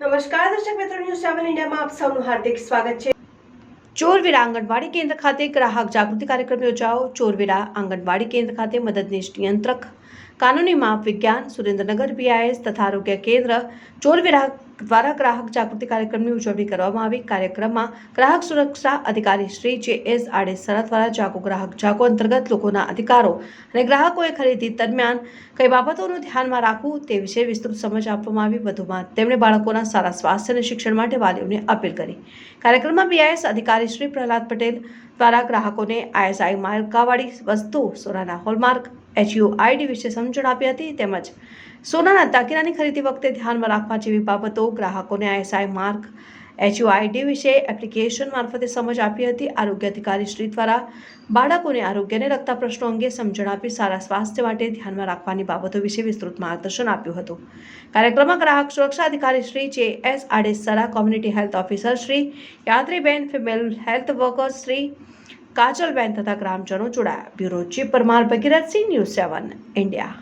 નમસ્કાર, દર્શક મિત્રો, ન્યૂઝ સેવન ઇન્ડિયામાં આપ સૌનું હાર્દિક સ્વાગત છે. ચોરવેરા આંગણવાડી કેન્દ્ર ખાતે ગ્રાહક જાગૃતિ કાર્યક્રમ યોજાયો. ચોરવેરા આંગણવાડી કેન્દ્ર ખાતે મદદનીશ નિયંત્રક કાનૂની માપ વિજ્ઞાન સુરેન્દ્રનગર પીઆઈએસ તથા આરોગ્ય કેન્દ્ર ચોરવીરા દ્વારા ગ્રાહક જાગૃતિ કાર્યક્રમની ઉજવણી કરવામાં આવી. કાર્યક્રમમાં ગ્રાહક સુરક્ષા અધિકારી શ્રી જે એસ આડેસરા દ્વારા જાગો ગ્રાહક જાગો અંતર્ગત લોકોના અધિકારો અને ગ્રાહકોએ ખરીદી દરમિયાન કઈ બાબતોનું ધ્યાનમાં રાખવું તે વિશે વિસ્તૃત સમજ આપવામાં આવી. વધુમાં તેમણે બાળકોના સારા સ્વાસ્થ્ય અને શિક્ષણ માટે વાલીઓને અપીલ કરી. કાર્યક્રમમાં પીઆઈએસ અધિકારી શ્રી પ્રહલાદ પટેલ દ્વારા ગ્રાહકોને આઈએસઆઈ માર્કાવાળી વસ્તુ, સોનાના હોલમાર્ક એચયુઆઈડી વિશે સમજણ આપી હતી. તેમજ સોનાના દાગીનાની ખરીદી વખતે ધ્યાનમાં રાખવા જેવી બાબતો ગ્રાહકોને I S I mark H U I D વિશે એપ્લિકેશન મારફતે સમજ આપી હતી. આરોગ્ય અધિકારી શ્રી દ્વારા બાળકોને આરોગ્યને લગતા પ્રશ્નો અંગે સમજણ આપી સારા સ્વાસ્થ્ય માટે ધ્યાનમાં રાખવાની બાબતો વિશે વિસ્તૃત માર્ગદર્શન આપ્યું હતું. કાર્યક્રમમાં ગ્રાહક સુરક્ષા અધિકારી Shri J S Adesara, community health officer Shri યાત્રીબેન, female health workers Shri કાજલબેન તથા ગ્રામજનો જોડાયા. Bureau chief Parmar Bhagirathsinh news seven India.